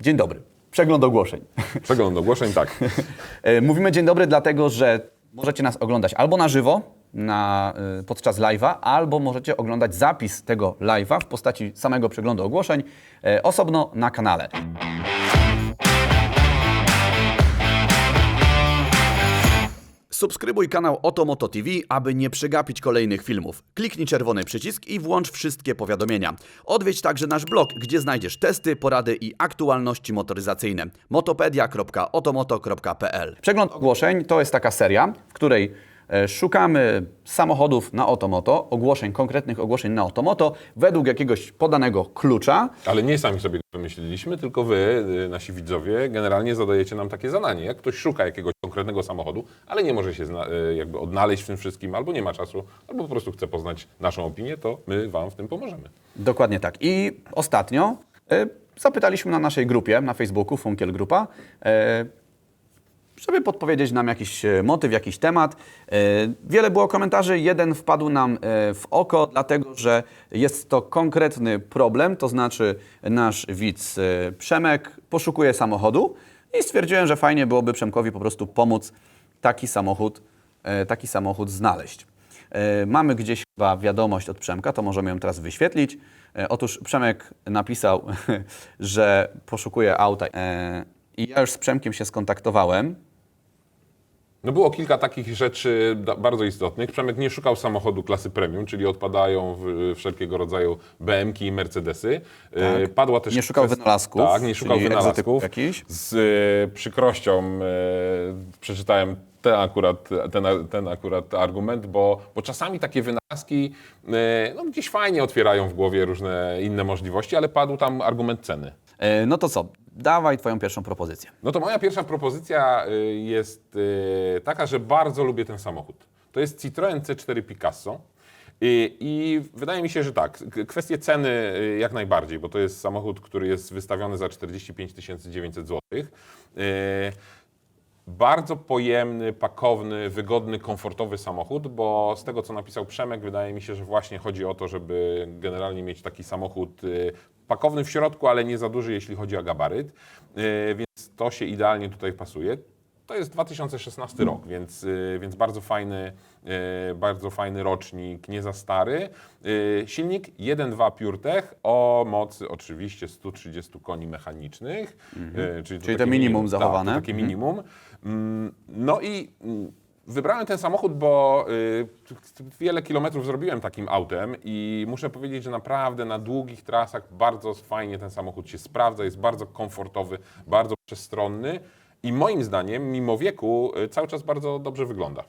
Dzień dobry. Przegląd ogłoszeń. Przegląd ogłoszeń, tak. E, Mówimy dzień dobry, dlatego że możecie nas oglądać albo na żywo na, y, podczas live'a, albo możecie oglądać zapis tego live'a w postaci samego przeglądu ogłoszeń e, osobno na kanale. Subskrybuj kanał Otomoto TV, aby nie przegapić kolejnych filmów. Kliknij czerwony przycisk i włącz wszystkie powiadomienia. Odwiedź także nasz blog, gdzie znajdziesz testy, porady i aktualności motoryzacyjne. motopedia.otomoto.pl Przegląd ogłoszeń to jest taka seria, w której szukamy samochodów na Otomoto, ogłoszeń, konkretnych ogłoszeń na Otomoto, według jakiegoś podanego klucza. Ale nie sami sobie wymyśliliśmy, tylko wy, y, nasi widzowie, generalnie zadajecie nam takie zadanie. Jak ktoś szuka jakiegoś konkretnego samochodu, ale nie może się y, jakby odnaleźć w tym wszystkim, albo nie ma czasu, albo po prostu chce poznać naszą opinię, to my wam w tym pomożemy. Dokładnie tak. I ostatnio e, zapytaliśmy na naszej grupie na Facebooku, Funkiel Grupa, e, żeby podpowiedzieć nam jakiś e, motyw, jakiś temat. E, wiele było komentarzy, jeden wpadł nam e, w oko, dlatego że jest to konkretny problem, to znaczy nasz widz Przemek poszukuje samochodu i stwierdziłem, że fajnie byłoby Przemkowi po prostu pomóc taki samochód, taki samochód znaleźć. Mamy gdzieś chyba wiadomość od Przemka, to możemy ją teraz wyświetlić. Otóż Przemek napisał, że poszukuje auta i ja już z Przemkiem się skontaktowałem. No było kilka takich rzeczy bardzo istotnych. Przemek nie szukał samochodu klasy premium, czyli odpadają w, wszelkiego rodzaju BM-ki i Mercedesy. E, Padła też Tak. Nie szukał kwest- wynalazków, Tak, nie szukał wynalazków. jakichś. Z e, przykrością e, przeczytałem ten akurat, ten, ten akurat argument, bo, bo czasami takie wynalazki e, no, gdzieś fajnie otwierają w głowie różne inne możliwości, ale padł tam argument ceny. E, No to co, dawaj Twoją pierwszą propozycję. No to moja pierwsza propozycja y, jest y, taka, że bardzo lubię ten samochód. To jest Citroen C4 Picasso. I, I wydaje mi się, że tak, kwestie ceny y, jak najbardziej, bo to jest samochód, który jest wystawiony za 45 900 zł. Bardzo pojemny, pakowny, wygodny, komfortowy samochód, bo z tego, co napisał Przemek, wydaje mi się, że właśnie chodzi o to, żeby generalnie mieć taki samochód y, pakowny w środku, ale nie za duży, jeśli chodzi o gabaryt, Y, więc to się idealnie tutaj pasuje. To jest 2016 rok, więc, y, więc bardzo, fajny, y, bardzo fajny rocznik, nie za stary. Y, Silnik 1.2 PureTech o mocy oczywiście 130 koni mechanicznych. y, Czyli, to Czyli to minimum zachowane. Tak, to takie minimum. Mm, No i mm, wybrałem ten samochód, bo wiele kilometrów zrobiłem takim autem i muszę powiedzieć, że naprawdę na długich trasach bardzo fajnie ten samochód się sprawdza, jest bardzo komfortowy, bardzo przestronny i moim zdaniem, mimo wieku, y, cały czas bardzo dobrze wygląda.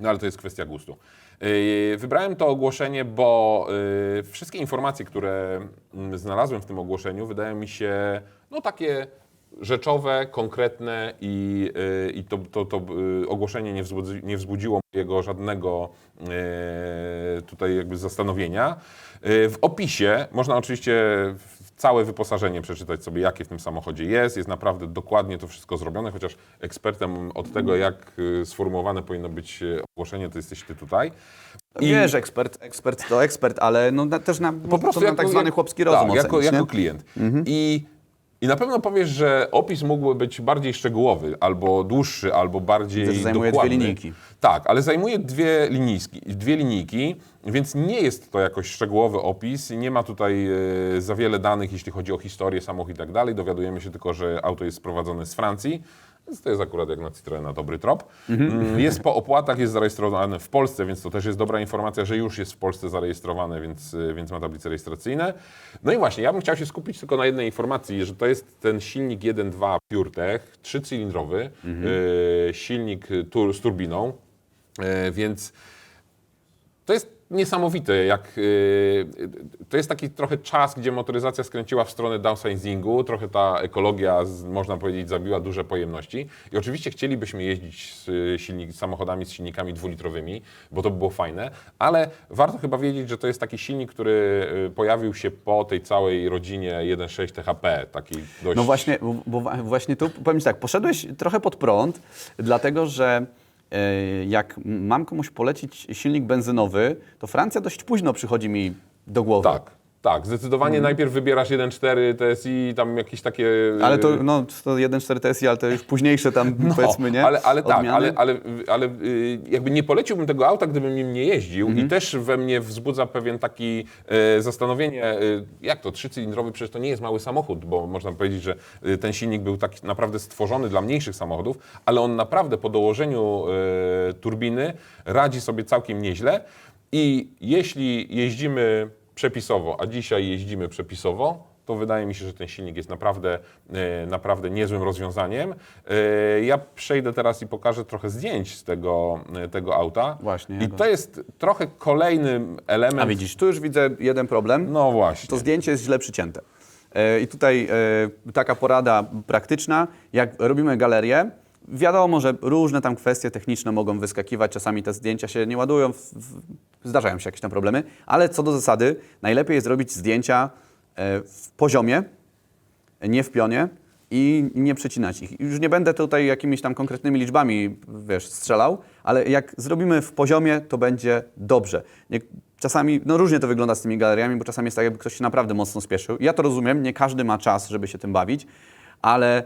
No ale to jest kwestia gustu. Yy, Wybrałem to ogłoszenie, bo yy, wszystkie informacje, które mm, znalazłem w tym ogłoszeniu, wydają mi się no takie rzeczowe, konkretne i, i to, to, to ogłoszenie nie, wzbudzi, nie wzbudziło mojego żadnego tutaj jakby zastanowienia. W opisie można oczywiście całe wyposażenie przeczytać sobie, jakie w tym samochodzie jest. Jest naprawdę dokładnie to wszystko zrobione, chociaż ekspertem od tego, jak y, sformułowane powinno być y, ogłoszenie, to jesteś ty tutaj. I- Wiesz, ekspert, ekspert to ekspert, ale no, na, też na, po prostu na tak zwany jak- chłopski rozum tak, jako, ocenić, jako nie? Mhm. klient. I, I na pewno powiesz, że opis mógłby być bardziej szczegółowy, albo dłuższy, albo bardziej Widzę, zajmuje dokładny. dwie linijki. Tak, ale zajmuje dwie linijki, dwie linijki, więc nie jest to jakoś szczegółowy opis. Nie ma tutaj e, za wiele danych, jeśli chodzi o historię samochodu i tak dalej. Dowiadujemy się tylko, że auto jest sprowadzone z Francji. Więc to jest akurat jak na Citroena dobry trop. Mm, Jest po opłatach, jest zarejestrowane w Polsce, więc to też jest dobra informacja, że już jest w Polsce zarejestrowane, więc, y, więc ma tablice rejestracyjne. No i właśnie, ja bym chciał się skupić tylko na jednej informacji, że to jest ten silnik 1.2 PureTech, trzycylindrowy, y, silnik tur, z turbiną, y, więc to jest niesamowite, jak y, to jest taki trochę czas, gdzie motoryzacja skręciła w stronę downsizingu, trochę ta ekologia, można powiedzieć, zabiła duże pojemności. I oczywiście chcielibyśmy jeździć z y, silnik, samochodami z silnikami dwulitrowymi, bo to by było fajne, ale warto chyba wiedzieć, że to jest taki silnik, który y, pojawił się po tej całej rodzinie 1.6 THP, takiej dość... No właśnie, bo- właśnie tu powiem ci tak, poszedłeś trochę pod prąd, dlatego że jak mam komuś polecić silnik benzynowy, to Francja dość późno przychodzi mi do głowy. Tak. Tak, zdecydowanie najpierw wybierasz 1.4 TSI, tam jakieś takie... Mhm. Ale to, y, no, to 1.4 TSI, ale to już późniejsze tam, powiedzmy, nie? Ale, ale tak, Odmiany. ale, ale, ale y, jakby nie poleciłbym tego auta, gdybym nim nie jeździł Mhm. i też we mnie wzbudza pewien taki e, zastanowienie, jak to, trzycylindrowy przecież to nie jest mały samochód, bo można powiedzieć, że ten silnik był tak naprawdę stworzony dla mniejszych samochodów, ale on naprawdę po dołożeniu e, turbiny radzi sobie całkiem nieźle i jeśli jeździmy przepisowo, a dzisiaj jeździmy przepisowo, to wydaje mi się, że ten silnik jest naprawdę, e, naprawdę niezłym rozwiązaniem. E, Ja przejdę teraz i pokażę trochę zdjęć z tego, e, tego auta. Właśnie, I to jest trochę kolejny element. A widzisz, tu już widzę jeden problem. No właśnie. To zdjęcie jest źle przycięte. I tutaj taka porada praktyczna, jak robimy galerię, wiadomo, że różne tam kwestie techniczne mogą wyskakiwać, czasami te zdjęcia się nie ładują, w, w, zdarzają się jakieś tam problemy, ale co do zasady, najlepiej jest robić zdjęcia e, w poziomie, nie w pionie i nie przecinać ich. Już nie będę tutaj jakimiś tam konkretnymi liczbami, wiesz, strzelał, ale jak zrobimy w poziomie, to będzie dobrze. Nie, czasami, no różnie to wygląda z tymi galeriami, bo czasami jest tak, jakby ktoś się naprawdę mocno spieszył. Ja to rozumiem, nie każdy ma czas, żeby się tym bawić, ale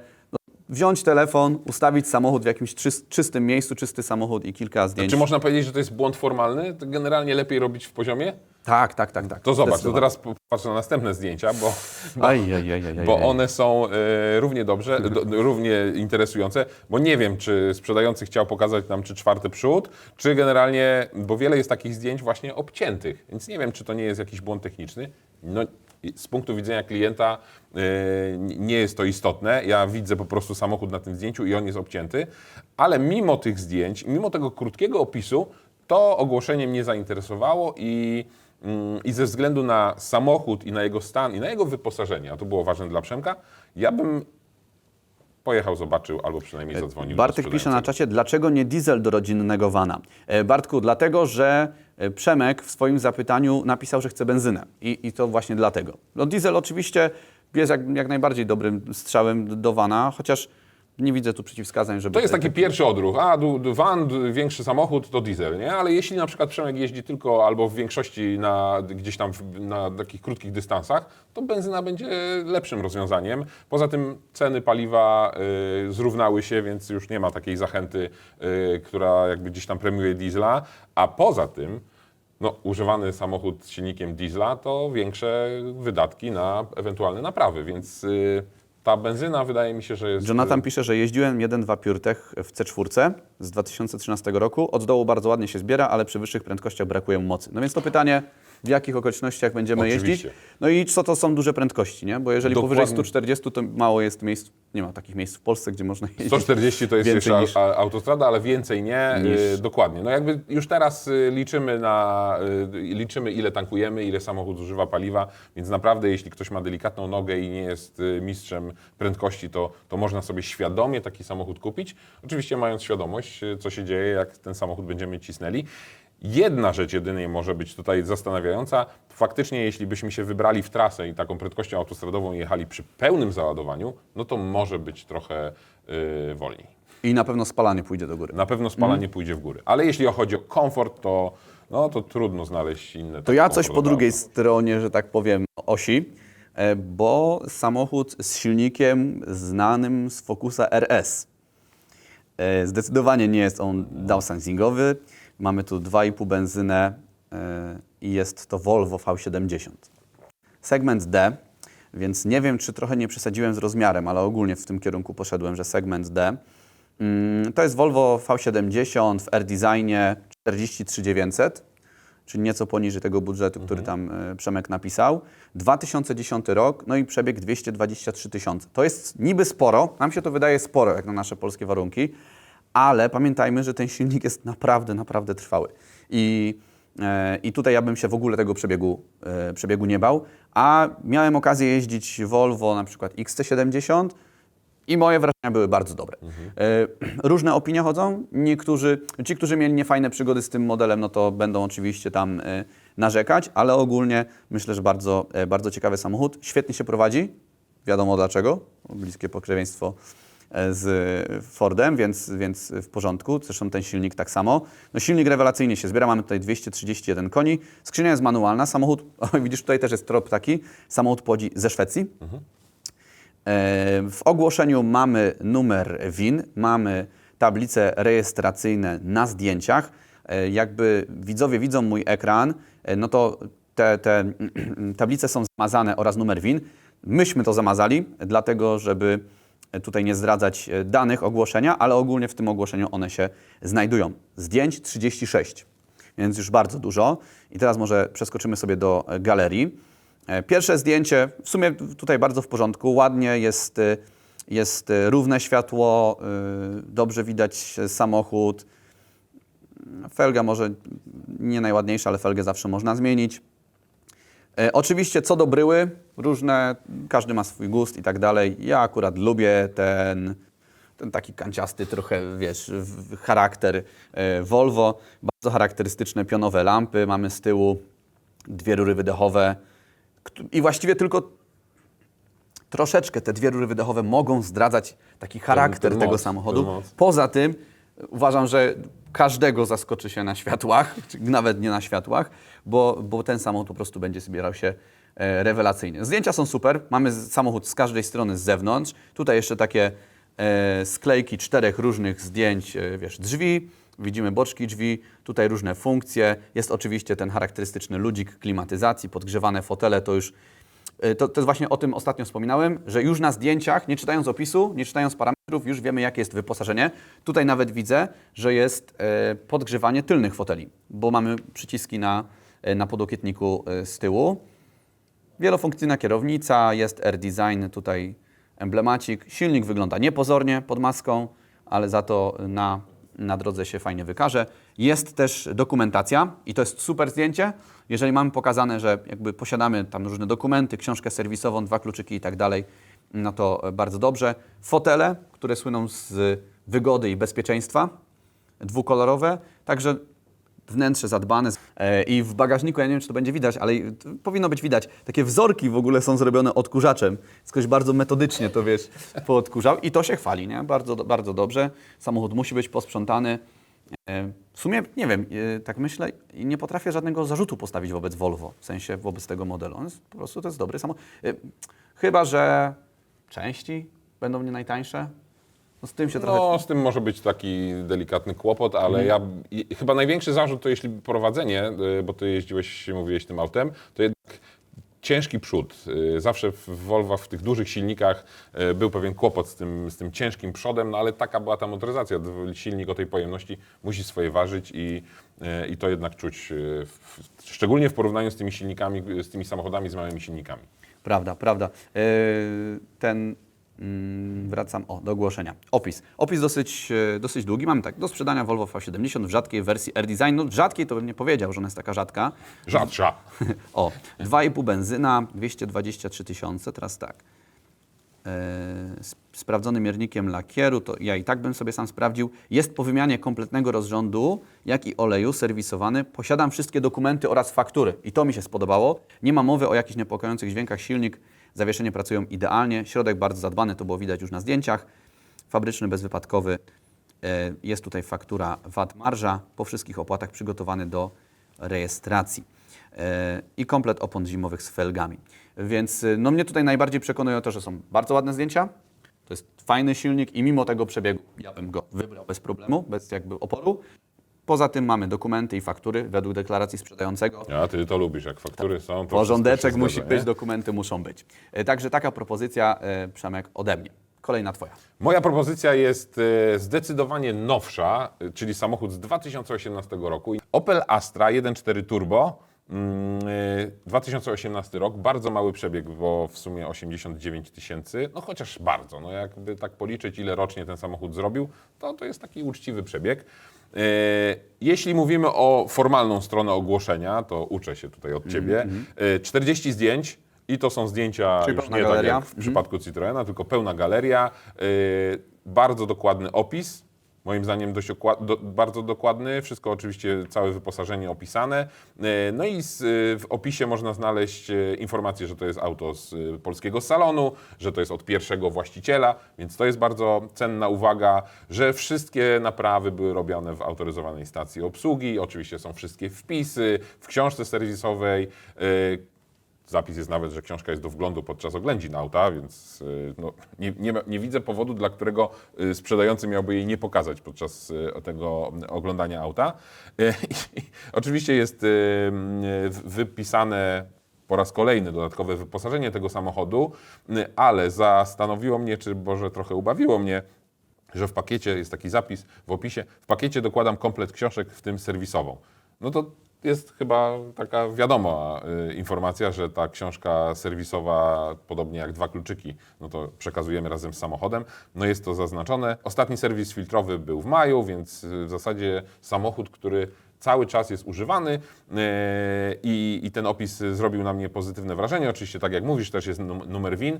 wziąć telefon, ustawić samochód w jakimś czys- czystym miejscu, czysty samochód i kilka zdjęć. Czy można powiedzieć, że to jest błąd formalny? To generalnie lepiej robić w poziomie? Tak, tak, tak, tak. To zobacz, to teraz popatrz na następne zdjęcia, bo, Aj, aj, aj, aj, bo one są e, równie dobrze, do, równie interesujące, bo nie wiem, czy sprzedający chciał pokazać nam czy czwarty przód, czy generalnie, bo wiele jest takich zdjęć właśnie obciętych, więc nie wiem, czy to nie jest jakiś błąd techniczny. No, z punktu widzenia klienta e, nie jest to istotne. Ja widzę po prostu samochód na tym zdjęciu i on jest obcięty, ale mimo tych zdjęć, mimo tego krótkiego opisu, to ogłoszenie mnie zainteresowało i, i ze względu na samochód i na jego stan i na jego wyposażenie, a to było ważne dla Przemka, ja bym pojechał, zobaczył albo przynajmniej zadzwonił. do Bartek pisze na czacie, dlaczego nie diesel do rodzinnego vana? E, Bartku, dlatego, że e, Przemek w swoim zapytaniu napisał, że chce benzynę. I, i to właśnie dlatego. No diesel oczywiście jest jak, jak najbardziej dobrym strzałem do vana, chociaż nie widzę tu przeciwwskazań, żeby... To jest taki pierwszy odruch. A, van, większy samochód to diesel, nie? Ale jeśli na przykład Przemek jeździ tylko albo w większości na, gdzieś tam w, na takich krótkich dystansach, to benzyna będzie lepszym rozwiązaniem. Poza tym ceny paliwa y, zrównały się, więc już nie ma takiej zachęty, y, która jakby gdzieś tam premiuje diesla. A poza tym, no, używany samochód z silnikiem diesla to większe wydatki na ewentualne naprawy, więc y, ta benzyna wydaje mi się, że jest... Jonathan pisze, że jeździłem 1.2 PureTech w C4 z 2013 roku. Od dołu bardzo ładnie się zbiera, ale przy wyższych prędkościach brakuje mu mocy. No więc to pytanie, w jakich okolicznościach będziemy Oczywiście. jeździć? No i co to są duże prędkości, nie? Bo jeżeli Dokładnie. powyżej 140, to mało jest miejsc, nie ma takich miejsc w Polsce, gdzie można jeździć. 140 to jest jeszcze niż- autostrada, ale więcej nie. Niż- Y, dokładnie. No jakby już teraz y, liczymy na, y, liczymy ile tankujemy, ile samochód zużywa paliwa, więc naprawdę jeśli ktoś ma delikatną nogę i nie jest mistrzem prędkości, to, to można sobie świadomie taki samochód kupić. Oczywiście mając świadomość, co się dzieje, jak ten samochód będziemy cisnęli. Jedna rzecz jedynie może być tutaj zastanawiająca. Faktycznie, jeśli byśmy się wybrali w trasę i taką prędkością autostradową jechali przy pełnym załadowaniu, no to może być trochę y, wolniej. I na pewno spalanie pójdzie do góry. Na pewno spalanie pójdzie w górę. Ale jeśli chodzi o komfort, to, no, to trudno znaleźć inne. To ja coś po drugiej stronie, że tak powiem, osi, e, bo samochód z silnikiem znanym z Focusa RS. E, Zdecydowanie nie jest on downsizingowy. Mamy tu 2,5 benzynę e, i jest to Volvo V70. Segment D, więc nie wiem, czy trochę nie przesadziłem z rozmiarem, ale ogólnie w tym kierunku poszedłem, że segment D. Mm, To jest Volvo V70 w R-Designie 43900, czyli nieco poniżej tego budżetu, który tam e, Przemek napisał. 2010 rok, no i przebieg 223 tysiące. To jest niby sporo, nam się to wydaje sporo, jak na nasze polskie warunki, ale pamiętajmy, że ten silnik jest naprawdę, naprawdę trwały. I, e, i tutaj ja bym się w ogóle tego przebiegu, e, przebiegu nie bał. A miałem okazję jeździć Volvo na przykład XC70 i moje wrażenia były bardzo dobre. E, Różne opinie chodzą. Niektórzy, ci, którzy mieli niefajne przygody z tym modelem, no to będą oczywiście tam narzekać, ale ogólnie myślę, że bardzo, bardzo ciekawy samochód. Świetnie się prowadzi. Wiadomo dlaczego. Bliskie pokrewieństwo z Fordem, więc, więc w porządku. Zresztą ten silnik tak samo. No silnik rewelacyjnie się zbiera, mamy tutaj 231 koni. Skrzynia jest manualna, samochód, o, widzisz tutaj też jest trop taki, samochód pochodzi ze Szwecji. E, W ogłoszeniu mamy numer WIN, mamy tablice rejestracyjne na zdjęciach. E, Jakby widzowie widzą mój ekran, e, no to te, te tablice są zamazane oraz numer WIN. Myśmy to zamazali, dlatego żeby tutaj nie zdradzać e, danych ogłoszenia, ale ogólnie w tym ogłoszeniu one się znajdują. Zdjęć 36, więc już bardzo dużo. I teraz może przeskoczymy sobie do e, galerii. E, Pierwsze zdjęcie, w sumie tutaj bardzo w porządku, ładnie jest, jest równe światło, dobrze widać samochód. Felga może nie najładniejsza, ale felgę zawsze można zmienić. E, oczywiście co do bryły, różne, każdy ma swój gust i tak dalej. Ja akurat lubię ten, ten taki kanciasty trochę, wiesz, charakter e, Volvo. Bardzo charakterystyczne pionowe lampy. Mamy z tyłu dwie rury wydechowe. I właściwie tylko troszeczkę te dwie rury wydechowe mogą zdradzać taki charakter ten tego moc, samochodu. ten moc. Poza tym uważam, że każdego zaskoczy się na światłach, nawet nie na światłach, bo, bo ten samochód po prostu będzie zbierał się e, rewelacyjnie. Zdjęcia są super, mamy samochód z każdej strony z zewnątrz. Tutaj jeszcze takie e, sklejki czterech różnych zdjęć, e, wiesz, drzwi. Widzimy boczki drzwi, tutaj różne funkcje. Jest oczywiście ten charakterystyczny ludzik klimatyzacji, podgrzewane fotele, to już E, to, to jest właśnie o tym ostatnio wspominałem, że już na zdjęciach, nie czytając opisu, nie czytając parametrów, już wiemy, jakie jest wyposażenie. Tutaj nawet widzę, że jest e, podgrzewanie tylnych foteli, bo mamy przyciski na, e, na podokietniku e, z tyłu. Wielofunkcyjna kierownica, jest R-Design, tutaj emblemacik. Silnik wygląda niepozornie pod maską, ale za to na, na drodze się fajnie wykaże. Jest też dokumentacja i to jest super zdjęcie. Jeżeli mamy pokazane, że jakby posiadamy tam różne dokumenty, książkę serwisową, dwa kluczyki i tak dalej, no to bardzo dobrze. Fotele, które słyną z wygody i bezpieczeństwa, dwukolorowe, także wnętrze zadbane E, i w bagażniku, ja nie wiem, czy to będzie widać, ale powinno być widać, takie wzorki w ogóle są zrobione odkurzaczem. Ktoś bardzo metodycznie to, wiesz, poodkurzał i to się chwali, nie? Bardzo, bardzo dobrze. Samochód musi być posprzątany. E, W sumie, nie wiem, e, tak myślę, i nie potrafię żadnego zarzutu postawić wobec Volvo, w sensie wobec tego modelu. On jest, po prostu to jest dobry samochód. Chyba, że części będą nie najtańsze. No z tym się trochę... No, z tym może być taki delikatny kłopot, ale ja i, chyba największy zarzut to jeśli prowadzenie, y, bo ty jeździłeś, mówiłeś tym autem, to jednak ciężki przód. Y, Zawsze w Volvo w tych dużych silnikach y, był pewien kłopot z tym, z tym ciężkim przodem, no ale taka była ta motoryzacja. Silnik o tej pojemności musi swoje ważyć i, y, i to jednak czuć, y, w, szczególnie w porównaniu z tymi silnikami, z tymi samochodami z małymi silnikami. Prawda, prawda. Yy, Ten, mm, wracam, o, do ogłoszenia. Opis. Opis dosyć, e, dosyć długi. Mamy tak, do sprzedania Volvo V70 w rzadkiej wersji R-Design. No, rzadkiej to bym nie powiedział, że ona jest taka rzadka. Rzadsza. O, 2,5 benzyna, 223 tysiące, teraz tak. E, sprawdzonym miernikiem lakieru, to ja i tak bym sobie sam sprawdził. Jest po wymianie kompletnego rozrządu, jak i oleju serwisowany. Posiadam wszystkie dokumenty oraz faktury i to mi się spodobało. Nie ma mowy o jakichś niepokojących dźwiękach. Silnik, zawieszenie pracują idealnie. Środek bardzo zadbany, to było widać już na zdjęciach. Fabryczny, bezwypadkowy. E, Jest tutaj faktura VAT marża po wszystkich opłatach przygotowany do rejestracji. E, I komplet opon zimowych z felgami. Więc e, no mnie tutaj najbardziej przekonują to, że są bardzo ładne zdjęcia. To jest fajny silnik i mimo tego przebiegu ja bym go wybrał bez problemu, bez jakby oporu. Poza tym mamy dokumenty i faktury według deklaracji sprzedającego. Ja, ty to lubisz, jak faktury są, to Porządeczek musi zgadza, być, nie? dokumenty muszą być. E, Także taka propozycja, e, Przemek, ode mnie. Kolejna Twoja. Moja propozycja jest zdecydowanie nowsza, czyli samochód z 2018 roku. Opel Astra 1.4 Turbo, 2018 rok, bardzo mały przebieg, bo w sumie 89 tysięcy, no chociaż bardzo, no jakby tak policzyć, ile rocznie ten samochód zrobił, to to jest taki uczciwy przebieg. E, Jeśli mówimy o formalną stronę ogłoszenia, to uczę się tutaj od Ciebie. E, 40 zdjęć i to są zdjęcia Czyli już nie galeria. tak jak w przypadku Citroena, tylko pełna galeria, bardzo dokładny opis, Moim zdaniem dość do, bardzo dokładny, wszystko oczywiście, całe wyposażenie opisane. E, No i z, e, w opisie można znaleźć e, informację, że to jest auto z polskiego salonu, że to jest od pierwszego właściciela, więc to jest bardzo cenna uwaga, że wszystkie naprawy były robione w autoryzowanej stacji obsługi. Oczywiście są wszystkie wpisy w książce serwisowej. Zapis jest nawet, że książka jest do wglądu podczas oględzin auta, więc y, no, nie, nie, nie widzę powodu, dla którego y, sprzedający miałby jej nie pokazać podczas y, tego oglądania auta. I Oczywiście jest y, wypisane po raz kolejny dodatkowe wyposażenie tego samochodu, ale zastanowiło mnie, czy Boże trochę ubawiło mnie, że w pakiecie jest taki zapis w opisie, w pakiecie dokładam komplet książek, w tym serwisową. No to jest chyba taka wiadoma y, informacja, że ta książka serwisowa, podobnie jak dwa kluczyki, no to przekazujemy razem z samochodem. No jest to zaznaczone. Ostatni serwis filtrowy był w maju, więc y, w zasadzie samochód, który cały czas jest używany y, i, i ten opis zrobił na mnie pozytywne wrażenie. Oczywiście, tak jak mówisz, też jest num- numer WIN.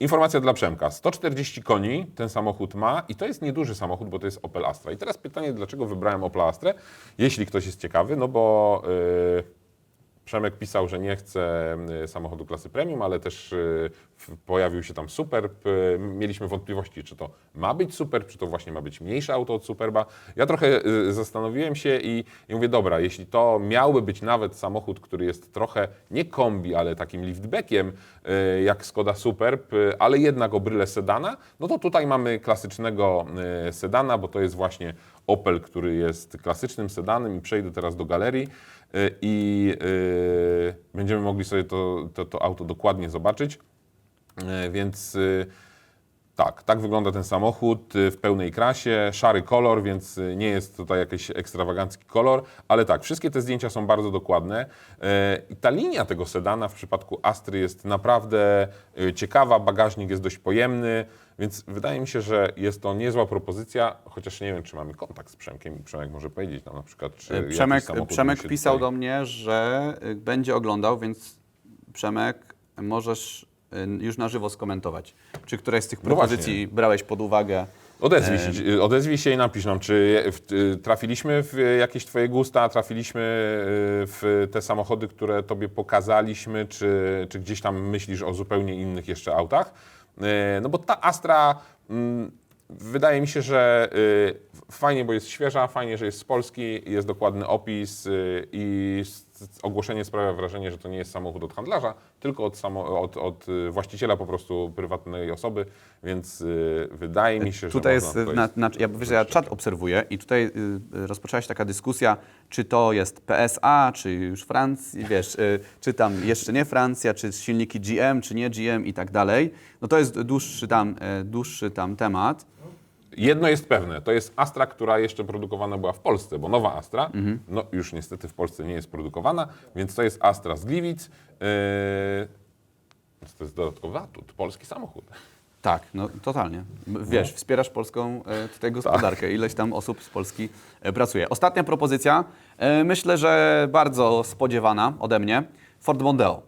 Informacja dla Przemka. 140 koni ten samochód ma i to jest nieduży samochód, bo to jest Opel Astra. I teraz pytanie, dlaczego wybrałem Opel Astrę? Jeśli ktoś jest ciekawy, no bo yy, Przemek pisał, że nie chce y, samochodu klasy premium, ale też y, pojawił się tam Superb. Y, Mieliśmy wątpliwości, czy to ma być Superb, czy to właśnie ma być mniejsze auto od Superba. Ja trochę y, zastanowiłem się i, i mówię, dobra, jeśli to miałby być nawet samochód, który jest trochę nie kombi, ale takim liftbackiem, jak Skoda Superb, ale jednak o bryle sedana, no to tutaj mamy klasycznego sedana, bo to jest właśnie Opel, który jest klasycznym sedanem i przejdę teraz do galerii i y, będziemy mogli sobie to, to, to auto dokładnie zobaczyć. Y, Więc y, tak, tak wygląda ten samochód y, w pełnej krasie, szary kolor, więc y, nie jest tutaj jakiś ekstrawagancki kolor, ale tak, wszystkie te zdjęcia są bardzo dokładne. I ta linia tego sedana w przypadku Astry jest naprawdę y, ciekawa, bagażnik jest dość pojemny, więc wydaje mi się, że jest to niezła propozycja, chociaż nie wiem, czy mamy kontakt z Przemkiem i Przemek może powiedzieć nam na przykład, czy Przemek, Przemek pisał tutaj... do mnie, że y, będzie oglądał, więc Przemek, możesz y, już na żywo skomentować. Czy któraś z tych No propozycji brałeś pod uwagę? Odezwij się, odezwij się i napisz nam, czy y, trafiliśmy w jakieś Twoje gusta, trafiliśmy y, w te samochody, które Tobie pokazaliśmy, czy, czy gdzieś tam myślisz o zupełnie innych jeszcze autach. Y, No bo ta Astra mm, wydaje mi się, że y, fajnie, bo jest świeża, fajnie, że jest z Polski, jest dokładny opis y, i ogłoszenie sprawia wrażenie, że to nie jest samochód od handlarza, tylko od, samo, od, od y, właściciela po prostu prywatnej osoby, więc y, wydaje mi się, że Tutaj jest, na, na, ja, wiesz, ja czat obserwuję i tutaj rozpoczęła się taka dyskusja, czy to jest PSA, czy już Francja, wiesz, czy tam jeszcze nie Francja, czy silniki GM, czy nie GM i tak dalej. No to jest dłuższy tam, dłuższy tam temat. Jedno jest pewne, to jest Astra, która jeszcze produkowana była w Polsce, bo nowa Astra, Mhm. no już niestety w Polsce nie jest produkowana, więc to jest Astra z Gliwic. Yy, to jest dodatkowy atut, polski samochód. Tak, no totalnie. M- Wiesz, wspierasz polską e, tutaj gospodarkę. Ileś tam osób z Polski e, pracuje. Ostatnia propozycja, e, myślę, że bardzo spodziewana ode mnie. Ford Mondeo.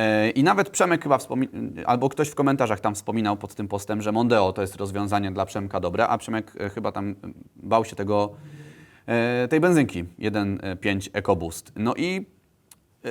E, I nawet Przemek chyba wspominał, albo ktoś w komentarzach tam wspominał pod tym postem, że Mondeo to jest rozwiązanie dla Przemka dobre, a Przemek e, chyba tam e, bał się tego, tej benzynki 1.5 EcoBoost. No i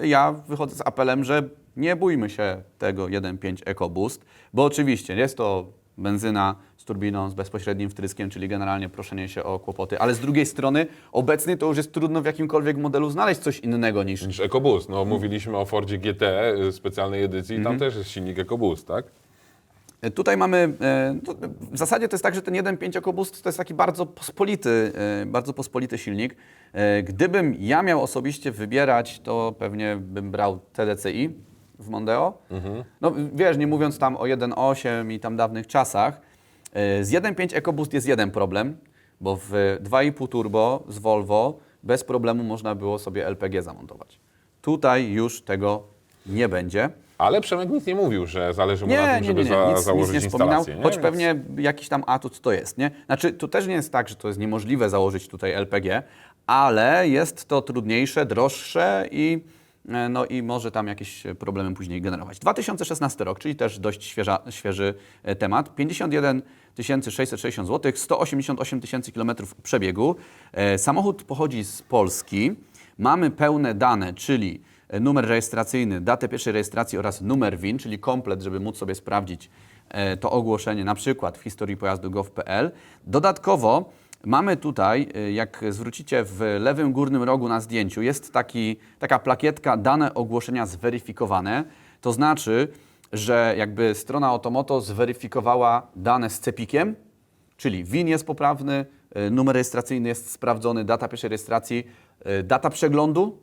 ja wychodzę z apelem, że nie bójmy się tego 1.5 EcoBoost, bo oczywiście jest to benzyna turbiną, z bezpośrednim wtryskiem, czyli generalnie proszenie się o kłopoty, ale z drugiej strony obecnie to już jest trudno w jakimkolwiek modelu znaleźć coś innego niż Niż EcoBoost, no mówiliśmy o Fordzie GT y, specjalnej edycji, Mhm. tam też jest silnik EcoBoost, tak? E, Tutaj mamy, e, w zasadzie to jest tak, że ten 1.5 EcoBoost to jest taki bardzo pospolity, e, bardzo pospolity silnik. Gdybym ja miał osobiście wybierać, to pewnie bym brał TDCi w Mondeo. No wiesz, nie mówiąc tam o 1.8 i tam dawnych czasach. E, Z 1.5 EcoBoost jest jeden problem, bo w 2.5 turbo z Volvo bez problemu można było sobie LPG zamontować. Tutaj już tego nie będzie. Ale Przemek nic nie mówił, że zależy mu na Nie, tym, nie, żeby nie, nie. Nic, założyć nic nie wspominał, instalację. nie? choć Więc- pewnie jakiś tam atut to jest, nie? Znaczy, tu też nie jest tak, że to jest niemożliwe założyć tutaj LPG, ale jest to trudniejsze, droższe i no i może tam jakieś problemy później generować. 2016 rok, czyli też dość świeża, świeży e, temat. 51 660 zł, 188 tysięcy kilometrów przebiegu. E, Samochód pochodzi z Polski. Mamy pełne dane, czyli e, numer rejestracyjny, datę pierwszej rejestracji oraz numer WIN, czyli komplet, żeby móc sobie sprawdzić e, to ogłoszenie na przykład w historii pojazdu gov.pl. Dodatkowo mamy tutaj, e, jak zwrócicie w lewym górnym rogu na zdjęciu, jest taki, taka plakietka dane ogłoszenia zweryfikowane. To znaczy, że jakby strona Otomoto zweryfikowała dane z cepikiem, czyli WIN jest poprawny, e, numer rejestracyjny jest sprawdzony, data pierwszej rejestracji, e, data przeglądu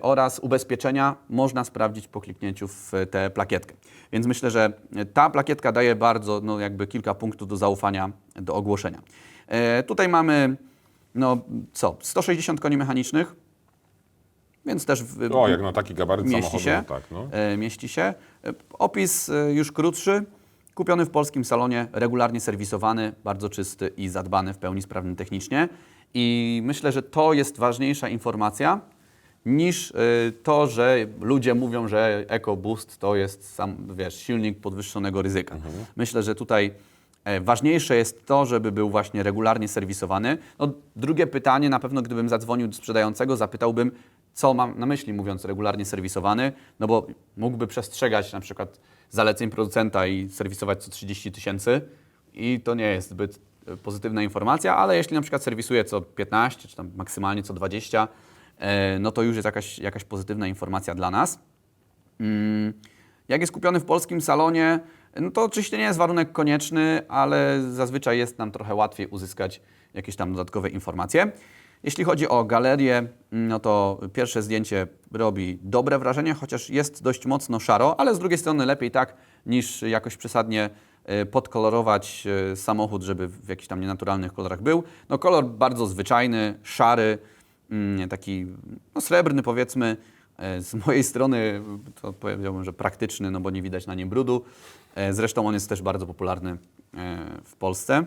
oraz ubezpieczenia można sprawdzić po kliknięciu w tę plakietkę. Więc myślę, że ta plakietka daje bardzo, no jakby kilka punktów do zaufania do ogłoszenia. E, Tutaj mamy, no co, 160 koni mechanicznych, więc też w, O, jak na taki gabaryt mieści się. tak, no. E, mieści się. Opis e, już krótszy. Kupiony w polskim salonie, regularnie serwisowany, bardzo czysty i zadbany, w pełni sprawny technicznie. I myślę, że to jest ważniejsza informacja niż to, że ludzie mówią, że EcoBoost to jest sam, wiesz, silnik podwyższonego ryzyka. Myślę, że tutaj ważniejsze jest to, żeby był właśnie regularnie serwisowany. No, drugie pytanie, na pewno gdybym zadzwonił do sprzedającego, zapytałbym, co mam na myśli mówiąc regularnie serwisowany, no bo mógłby przestrzegać na przykład zaleceń producenta i serwisować co 30 tysięcy i to nie jest zbyt e, pozytywna informacja, ale jeśli na przykład serwisuje co 15 czy tam maksymalnie co 20, e, no to już jest jakaś, jakaś pozytywna informacja dla nas. Mm, Jak jest kupiony w polskim salonie, no to oczywiście nie jest warunek konieczny, ale zazwyczaj jest nam trochę łatwiej uzyskać jakieś tam dodatkowe informacje. Jeśli chodzi o galerię, no to pierwsze zdjęcie robi dobre wrażenie, chociaż jest dość mocno szaro, ale z drugiej strony lepiej tak, niż jakoś przesadnie e, podkolorować e, samochód, żeby w jakichś tam nienaturalnych kolorach był. No kolor bardzo zwyczajny, szary, mm, taki no, srebrny powiedzmy. E, Z mojej strony to powiedziałbym, że praktyczny, no bo nie widać na nim brudu. E, Zresztą on jest też bardzo popularny e, w Polsce.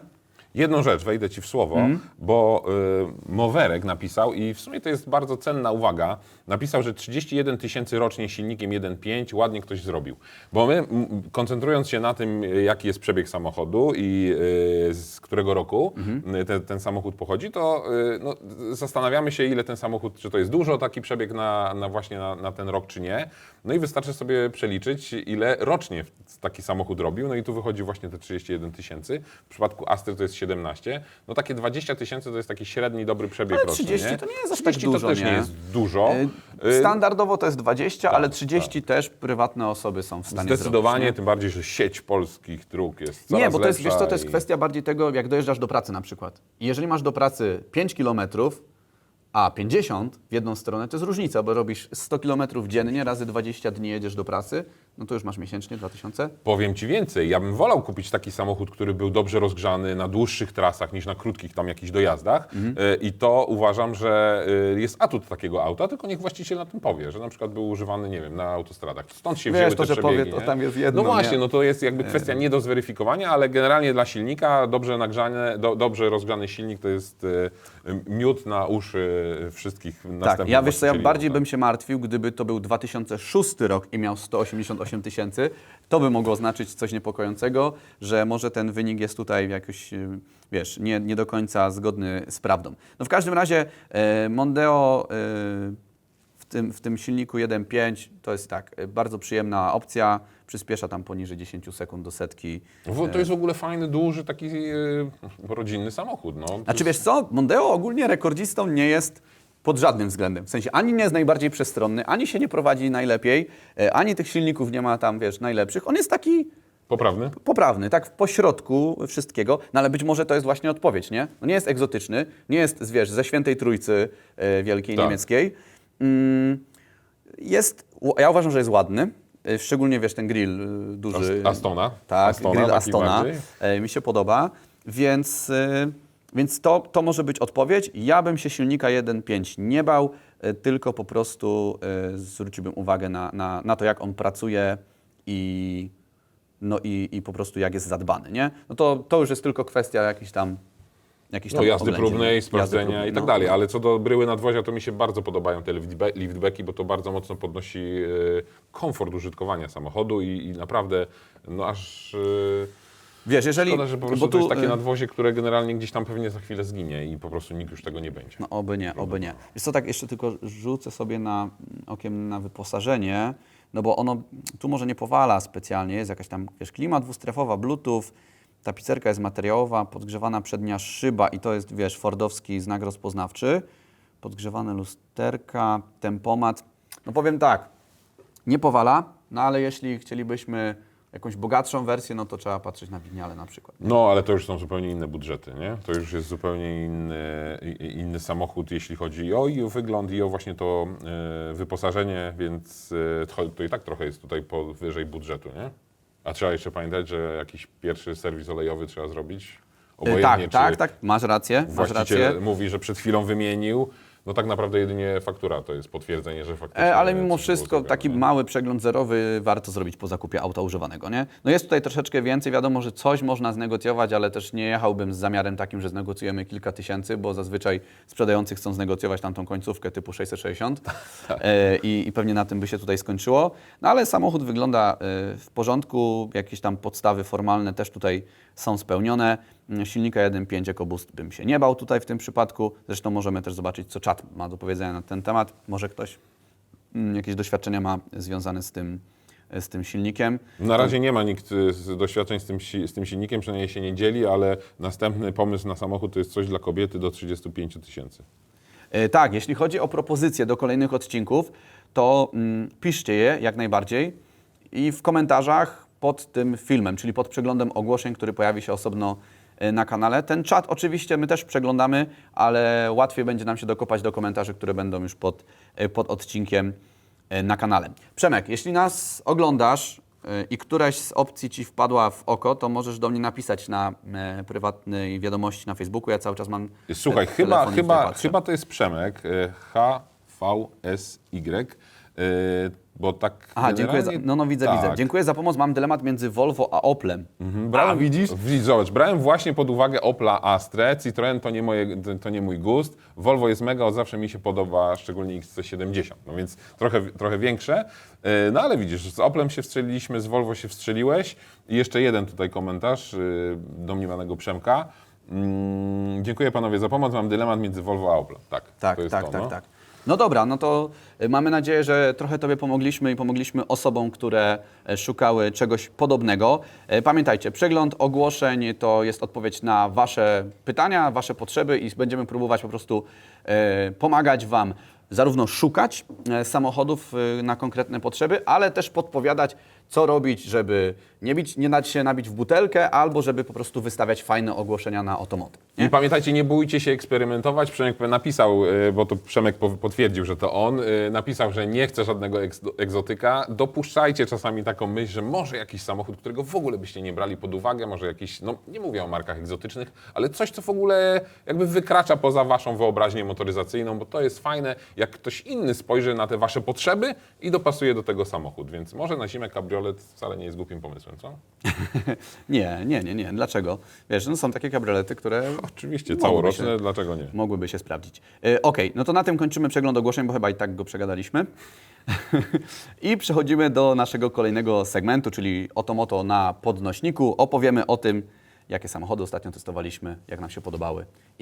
Jedną rzecz, wejdę Ci w słowo, Mhm. bo y, Mowerek napisał i w sumie to jest bardzo cenna uwaga. Napisał, że 31 tysięcy rocznie silnikiem 1.5 ładnie ktoś zrobił. Bo my, koncentrując się na tym, jaki jest przebieg samochodu i y, z którego roku ten, ten samochód pochodzi, to y, no, zastanawiamy się, ile ten samochód, czy to jest dużo taki przebieg na, na właśnie na, na ten rok, czy nie. No i wystarczy sobie przeliczyć, ile rocznie taki samochód robił. No i tu wychodzi właśnie te 31 tysięcy. W przypadku Astry to jest 17. No takie 20 tysięcy to jest taki średni, dobry przebieg Ale roczny. 30 nie? to nie jest aż tak 30 dużo, to też nie? nie jest dużo. E, Y, Standardowo to jest 20, tak, ale 30 też prywatne osoby są w stanie Zdecydowanie, zrobić. tym bardziej, że sieć polskich dróg jest coraz nie bo to jest, wiesz co, to jest i- kwestia bardziej tego, jak dojeżdżasz do pracy na przykład. I jeżeli masz do pracy 5 kilometrów, a 50 w jedną stronę, to jest różnica, bo robisz 100 kilometrów dziennie, razy 20 dni jedziesz do pracy, no to już masz miesięcznie 2000. Powiem Ci więcej, ja bym wolał kupić taki samochód, który był dobrze rozgrzany na dłuższych trasach niż na krótkich tam jakichś dojazdach Mhm. Y, i to uważam, że y, jest atut takiego auta, tylko niech właściciel na tym powie, że na przykład był używany, nie wiem, na autostradach. Stąd się Wiesz, wzięły to, te że powie, to tam jest jedno, No właśnie, nie? no to jest jakby kwestia nie do zweryfikowania, ale generalnie dla silnika dobrze nagrzane, do, dobrze rozgrzany silnik to jest miód na uszy wszystkich Tak, następnych ja wiesz co, ja bardziej bym się martwił, gdyby to był 2006 rok i miał 188 tysięcy, to by mogło znaczyć coś niepokojącego, że może ten wynik jest tutaj jakoś, y, wiesz, nie, nie do końca zgodny z prawdą. No w każdym razie e, Mondeo e, w, tym, w tym silniku 1.5 to jest tak, e, bardzo przyjemna opcja, przyspiesza tam poniżej 10 sekund do setki. To jest w ogóle fajny, duży, taki rodzinny samochód. No. Znaczy jest- wiesz co, Mondeo ogólnie rekordzistą nie jest pod żadnym względem. W sensie ani nie jest najbardziej przestronny, ani się nie prowadzi najlepiej, e, ani tych silników nie ma tam, wiesz, najlepszych. On jest taki Poprawny? poprawny, tak w pośrodku wszystkiego, no ale być może to jest właśnie odpowiedź, nie? No nie jest egzotyczny, nie jest, wiesz, ze świętej trójcy e, wielkiej Tak. niemieckiej. Mm, jest, ja uważam, że jest ładny, e, szczególnie, wiesz, ten grill duży. Ast- Astona? Tak, Astona, grill Astona. mi się podoba, więc, więc to, to może być odpowiedź. Ja bym się silnika 1.5 nie bał, e, tylko po prostu e, zwróciłbym uwagę na, na, na to, jak on pracuje i, no i, i po prostu jak jest zadbany, nie? No to, to już jest tylko kwestia jakichś tam jakiś No tam jazdy oględzin, próbnej, jazdy sprawdzenia próbnej, i tak no. dalej, ale co do bryły nadwozia, to mi się bardzo podobają te liftba- liftbacki, bo to bardzo mocno podnosi e, komfort użytkowania samochodu i, i naprawdę, no aż... Wiesz, jeżeli... Szkoda, że po prostu bo to jest tu, takie y, nadwozie, które generalnie gdzieś tam pewnie za chwilę zginie i po prostu nikt już tego nie będzie. No oby nie, oby nie. Jest to tak, jeszcze tylko rzucę sobie na okiem na wyposażenie, no bo ono tu może nie powala specjalnie, jest jakaś tam, wiesz, klima dwustrefowa, bluetooth, tapicerka jest materiałowa, podgrzewana przednia szyba i to jest, wiesz, fordowski znak rozpoznawczy, podgrzewane lusterka, tempomat. No powiem tak, nie powala, no ale jeśli chcielibyśmy jakąś bogatszą wersję, no to trzeba patrzeć na winiale na przykład. No, ale to już są zupełnie inne budżety, nie? To już jest zupełnie inny, inny samochód, jeśli chodzi o, i o wygląd, i o właśnie to e, wyposażenie, więc e, to, to i tak trochę jest tutaj powyżej budżetu, nie? A trzeba jeszcze pamiętać, że jakiś pierwszy serwis olejowy trzeba zrobić. E, Obojętnie, tak, tak, tak, masz rację, masz rację. mówi, że przed chwilą wymienił, no tak naprawdę jedynie faktura to jest potwierdzenie, że faktycznie... E, ale mimo wszystko taki nie? mały przegląd zerowy warto zrobić po zakupie auta używanego, nie? No jest tutaj troszeczkę więcej, wiadomo, że coś można znegocjować, ale też nie jechałbym z zamiarem takim, że znegocjujemy kilka tysięcy, bo zazwyczaj sprzedający chcą znegocjować tamtą końcówkę typu 660 e, i, i pewnie na tym by się tutaj skończyło. No ale samochód wygląda e, w porządku, jakieś tam podstawy formalne też tutaj są spełnione. Silnika 1.5 EcoBoost bym się nie bał tutaj w tym przypadku. Zresztą możemy też zobaczyć, co czat ma do powiedzenia na ten temat. Może ktoś mm, jakieś doświadczenia ma związane z tym, z tym silnikiem. Na razie nie ma nikt y, z doświadczeń z tym, z tym silnikiem, przynajmniej się nie dzieli, ale następny pomysł na samochód to jest coś dla kobiety do 35 tysięcy. E, Tak, jeśli chodzi o propozycje do kolejnych odcinków, to mm, piszcie je jak najbardziej i w komentarzach pod tym filmem, czyli pod przeglądem ogłoszeń, który pojawi się osobno na kanale. Ten czat oczywiście my też przeglądamy, ale łatwiej będzie nam się dokopać do komentarzy, które będą już pod, e, pod odcinkiem e, na kanale. Przemek, jeśli nas oglądasz e, i któraś z opcji Ci wpadła w oko, to możesz do mnie napisać na e, prywatnej wiadomości na Facebooku. Ja cały czas mam Słuchaj, chyba, chyba, chyba to jest Przemek, y, HVSY, y, bo tak Aha, dziękuję za, no, no widzę, tak. widzę. Dziękuję za pomoc. Mam dylemat między Volvo a Oplem. Brałem, A, widzisz? Widzisz, zobacz, brałem właśnie pod uwagę Opla Astrę, Citroen to nie, moje, to nie mój gust, Volvo jest mega, od zawsze mi się podoba, szczególnie XC70, no więc trochę, trochę większe. Yy, No ale widzisz, z Oplem się wstrzeliliśmy, z Volvo się wstrzeliłeś i jeszcze jeden tutaj komentarz yy, domniemanego Przemka. Mm, dziękuję panowie za pomoc, mam dylemat między Volvo a Oplem. Tak, Tak, tak, to, tak, no. tak. No dobra, no to mamy nadzieję, że trochę Tobie pomogliśmy i pomogliśmy osobom, które e, szukały czegoś podobnego. E, Pamiętajcie, przegląd ogłoszeń to jest odpowiedź na Wasze pytania, Wasze potrzeby i będziemy próbować po prostu e, pomagać Wam zarówno szukać e, samochodów e, na konkretne potrzeby, ale też podpowiadać, co robić, żeby nie, bić, nie dać się nabić w butelkę, albo żeby po prostu wystawiać fajne ogłoszenia na otomoty. I pamiętajcie, nie bójcie się eksperymentować. Przemek napisał, y, bo to Przemek po- potwierdził, że to on, napisał, że nie chce żadnego egzotyka. Dopuszczajcie czasami taką myśl, że może jakiś samochód, którego w ogóle byście nie brali pod uwagę, może jakiś, no nie mówię o markach egzotycznych, ale coś, co w ogóle jakby wykracza poza waszą wyobraźnię motoryzacyjną, bo to jest fajne, jak ktoś inny spojrzy na te wasze potrzeby i dopasuje do tego samochód. Więc może na zimę kabriolet wcale nie jest głupim pomysłem, co? Nie, nie, nie, nie. Dlaczego? Wiesz, no są takie kabriolety, które Oczywiście, całoroczne, się. dlaczego nie? mogłyby się sprawdzić. E, Okej, no to na tym kończymy przegląd ogłoszeń, bo chyba i tak go przegadaliśmy. I przechodzimy do naszego kolejnego segmentu, czyli Otomoto na podnośniku. Opowiemy o tym, jakie samochody ostatnio testowaliśmy, jak nam się podobały i